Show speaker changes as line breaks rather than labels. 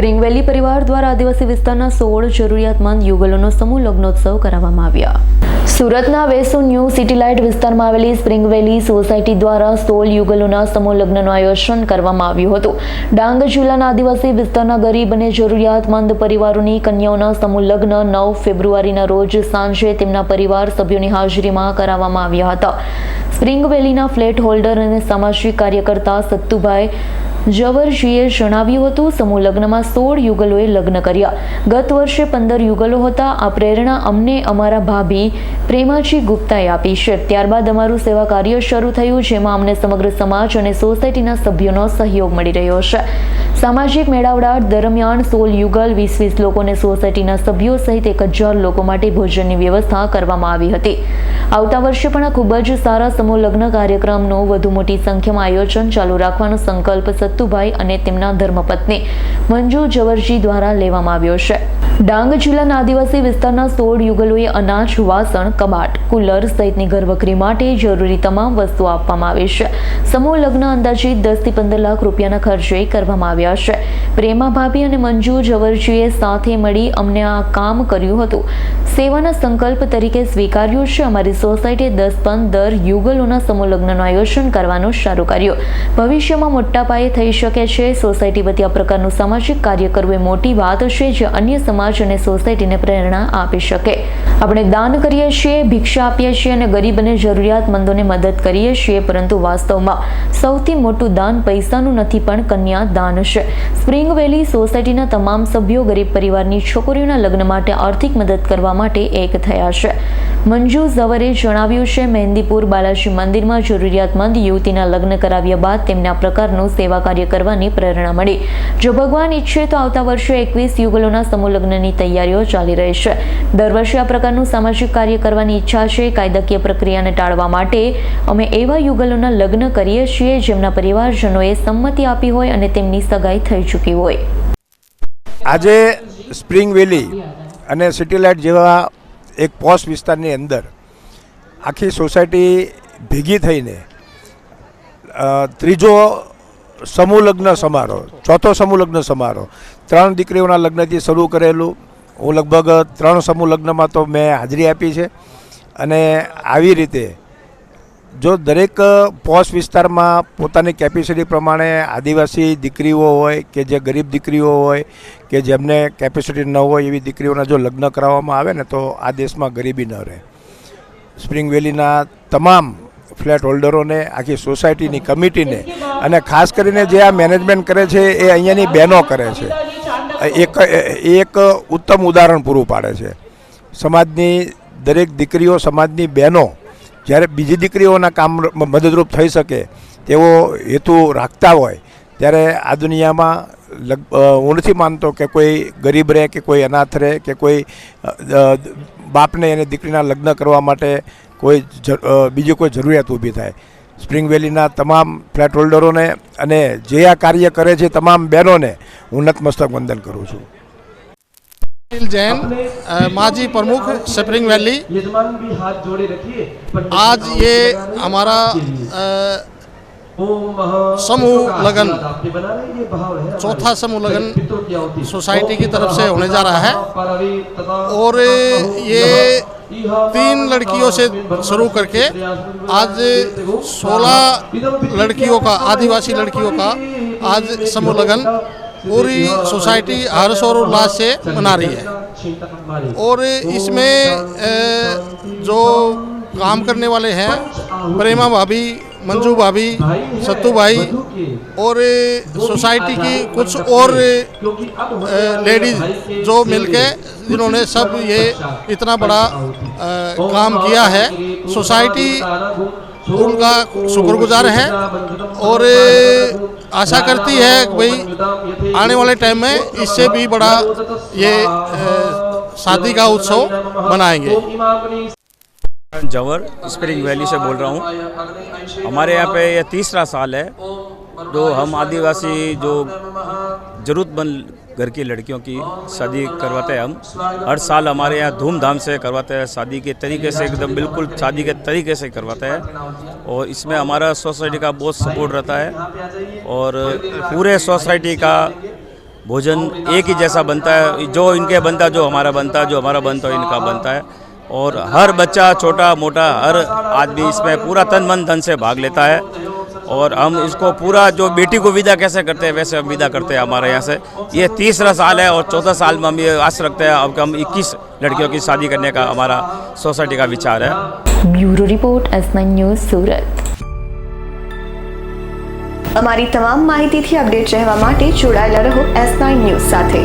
Spring પરિવાર દ્વારા આદિવાસી વિસ્તારના સોળ જરૂરિયાતમંદ યુગલોનો સમૂહ લગ્નોત્સવ કરાવવામાં આવ્યા. સુરતના વેસુ ન્યૂ સિટીલાઇટ વિસ્તારમાં આવેલી સ્પ્રિંગ સોસાયટી દ્વારા સોળ યુગલોના સમૂહ લગ્નનું આયોજન કરવામાં આવ્યું હતું. ડાંગ જિલ્લાના આદિવાસી વિસ્તારના ગરીબ અને જરૂરિયાતમંદ પરિવારોની કન્યાઓના સમૂહ લગ્ન નવ ફેબ્રુઆરીના રોજ સાંજે તેમના પરિવાર સભ્યોની હાજરીમાં કરાવવામાં આવ્યા હતા. સ્પ્રિંગ વેલીના ફ્લેટ હોલ્ડર અને સામાજિક કાર્યકર્તા સત્તુભાઈ જવરજીએ જણાવ્યું હતું, સમૂહ લગ્નમાં સોળ યુગલોએ લગ્ન કર્યા. ગત વર્ષે પંદર યુગલો હતા. આ પ્રેરણા અમને અમારા ભાભી પ્રેમાજી ગુપ્તાએ આપી છે. ત્યારબાદ અમારું સેવા કાર્ય શરૂ થયું, જેમાં અમને સમગ્ર સમાજ અને સોસાયટીના સભ્યોનો સહયોગ મળી રહ્યો છે. સામાજિક મેળાવડા દરમિયાન સોળ યુગલ, વીસ વીસ લોકોને સોસાયટીના સભ્યો સહિત એક હજાર લોકો માટે ભોજનની વ્યવસ્થા કરવામાં આવી હતી. આવતા વર્ષે પણ આ ખૂબ જ સારા સમૂહ લગ્ન કાર્યક્રમનું વધુ મોટી સંખ્યામાં આયોજન ચાલુ રાખવાનો સંકલ્પ સત્તુભાઈ અને તેમના ધર્મપત્ની મંજુ જવરજી દ્વારા લેવામાં આવ્યો છે. ડાંગ જિલ્લાના આદિવાસી વિસ્તારના સોળ યુગલોએ અનાજ, વાસણ, કબાટ, કુલર સહિતની ઘરવખરી માટે જરૂરી તમામ વસ્તુઓ આપવામાં આવી છે. સમૂહ લગ્ન અંદાજે દસથી પંદર લાખ રૂપિયાના ખર્ચે કરવામાં આવ્યા છે. પ્રેમા ભાભી અને મંજુ જવરજીએ સાથે મળી અમને આ કામ કર્યું હતું. સેવાના સંકલ્પ તરીકે સ્વીકાર્યું છે. અમારી સોસાયટીએ દસ પંદર યુગલોના સમૂહ લગ્નનું આયોજન કરવાનું શરૂ કર્યું. ભવિષ્યમાં મોટા પાયે થઈ શકે છે. સોસાયટી વતી આ પ્રકારનું સામાજિક કાર્ય કરવું એ મોટી વાત છે. જે અન્ય સમાજ અને સોસાયટીને પ્રેરણા આપી શકે. આપણે દાન કરીએ છીએ, ભિક્ષા આપીએ છીએ અને ગરીબ અને જરૂરિયાતમંદોને મદદ કરીએ છીએ, પરંતુ વાસ્તવમાં સૌથી મોટું દાન પૈસાનું નથી, પણ કન્યા દાન છે. સ્પ્રિંગ વેલી સોસાયટીના તમામ સભ્યો ગરીબ પરિવારની છોકરીઓના લગ્ન માટે આર્થિક મદદ કરવા માટે એક થયા છે. મંજુ ઝવરે જણાવ્યું છે, મહેંદીપુર બાલાજી મંદિરમાં જરૂરિયાતમંદ યુવતીના લગ્ન કરાવ્યા બાદ તેમના પ્રકારનું સેવા કાર્ય કરવાની પ્રેરણા મળી. જો ભગવાન ઈચ્છે તો આવતા વર્ષે એકવીસ યુગલોના સમૂહ લગ્નની તૈયારીઓ ચાલી રહી છે. દર વર્ષે આ પ્રકારનું સામાજિક કાર્ય કરવાની ઈચ્છા છે. કાયદાકીય પ્રક્રિયાને ટાળવા માટે અમે એવા યુગલોના લગ્ન કરીએ છીએ જેમના પરિવારજનોએ સંમતિ આપી હોય અને તેમની સગાઈ થઈ ચૂકી હોય.
આજે સ્પ્રિંગ વેલી અને સિટી લાઇટ જેવા એક પોશ વિસ્તારની અંદર આખી સોસાયટી ભેગી થઈને ત્રીજો સમૂહ લગ્ન સમારોહ, ચોથો સમૂહ લગ્ન સમારોહ, ત્રણ દીકરીઓના લગ્નથી શરૂ કરેલું. હું લગભગ ત્રણ સમૂહ લગ્નમાં તો મેં હાજરી આપી છે અને આવી રીતે જો દરેક પોશ વિસ્તારમાં પોતાની કેપેસિટી પ્રમાણે આદિવાસી દીકરીઓ હોય કે જે ગરીબ દીકરીઓ હોય કે જેમને કેપેસિટી ન હોય એવી દીકરીઓના જો લગ્ન કરાવવામાં આવે ને તો આ દેશમાં ગરીબી ન રહે. સ્પ્રિંગ વેલીના તમામ ફ્લેટ હોલ્ડરોને આખી સોસાયટીની કમિટીને અને ખાસ કરીને જે આ મેનેજમેન્ટ કરે છે એ અહીંયાની બહેનો કરે છે. એક એક ઉત્તમ ઉદાહરણ પૂરું પાડે છે. સમાજની દરેક દીકરીઓ, સમાજની બહેનો જ્યારે બીજી દીકરીઓના કામ મદદરૂપ થઈ શકે, તેવો હેતુ રાખતા હોય, ત્યારે આ દુનિયામાં હું નથી માનતો કે કોઈ ગરીબ રહે કે કોઈ અનાથ રહે કે કોઈ બાપને એને દીકરીના લગ્ન કરવા માટે કોઈ બીજી કોઈ જરૂરિયાત ઊભી થાય. સ્પ્રિંગ વેલીના તમામ ફ્લેટ હોલ્ડરોને અને જે આ કાર્ય કરે છે તમામ બહેનોને હું નતમસ્તક વંદન કરું છું.
अनिल जैन माजी प्रमुख स्प्रिंग वैली
भी हाथ जोड़े रखिए
आज ये हमारा समूह लगन। चौथा समूह लगन सोसाइटी की तरफ़ से होने जा रहा है। और ये तीन लड़कियों से शुरू करके आज सोलह लड़कियों का आदिवासी लड़कियों का आज समूह लगन। पूरी सोसाइटी हर्ष और उल्लास से मना रही है। और इसमें जो काम करने वाले हैं प्रेमा भाभी मंजू भाभी सत्तू भाई और सोसाइटी की कुछ और लेडीज़ जो मिलके जिन्होंने सब ये इतना बड़ा काम किया है सोसाइटी उनका शुक्रगुजार है और आशा करती है भाई आने वाले टाइम में इससे भी बड़ा ये शादी का उत्सव मनाएँगे।
जवर स्प्रिंग वैली से बोल रहा हूँ। हमारे यहाँ पे यह तीसरा साल है, जो हम आदिवासी जो ज़रूरतमंद घर की लड़कियों की शादी करवाते हैं हम। हर साल हमारे यहाँ धूमधाम से करवाते हैं, शादी के तरीके से एकदम बिल्कुल शादी के तरीके से करवाते हैं। और इसमें हमारा सोसाइटी का बहुत सपोर्ट रहता है और पूरे सोसाइटी का भोजन एक ही जैसा बनता है। जो इनके बनता, जो हमारा बनता, जो हमारा बनता है इनका बनता है। और हर बच्चा, छोटा, मोटा, हर आदमी इसमें पूरा तन मन धन से भाग लेता है। और हम इसको पूरा जो बेटी को विदा कैसे करते हैं वैसे हम विदा करते हैं हमारे यहाँ से ये तीसरा साल है और चौथा साल में हम ये आस रखते हैं अब हम 21 लड़कियों की शादी करने का हमारा सोसाइटी का विचार है
bureau report S nine news Surat
અમારી તમામ માહિતીથી અપડેટ રહેવા માટે જોડાયેલા રહો એસ નાઇન ન્યૂઝ સાથે